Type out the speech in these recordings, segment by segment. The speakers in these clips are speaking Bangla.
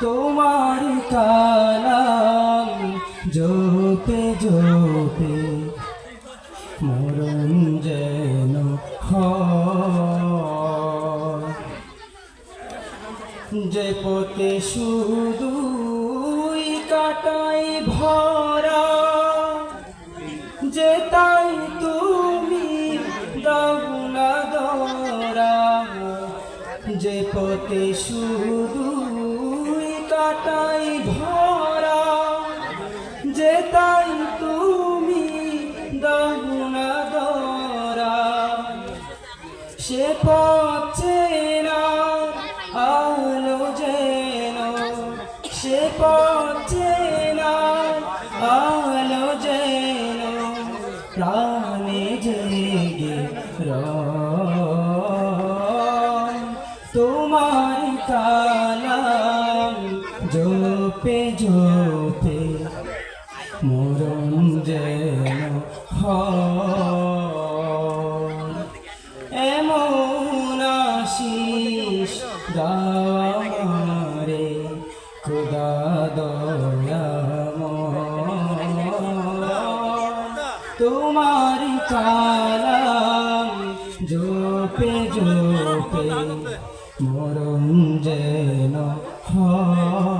তোমার কালাম জোপে জোপে মরণ যেন যে পথে শুধুই কাটাই ভরা, যে তাই তুমি দাগুনা দরা। যে পথে শুধুই কাটাই ভরা যে তাই তুমি দাগুনা দরা। সে পথে না, আলো যেন। সে পথে না, আলো যেন। প্রাণে জেগে রয়। তোমার কালাম জোপে জোপে, মরণ যেন এমন আশিস দাওয়ারে খুদা দয়াময়। তোমার কালাম জোপে জোপে, মরণ যেন হয়।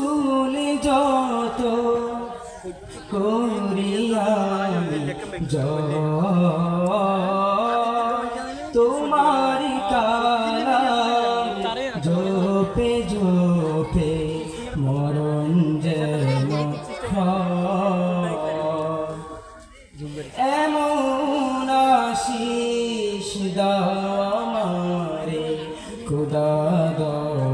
সুল যত তোমার কালাম জোপে জোপে মরণ যেন। এমন আশিস দামারে খুদা দয়াময়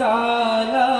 কালা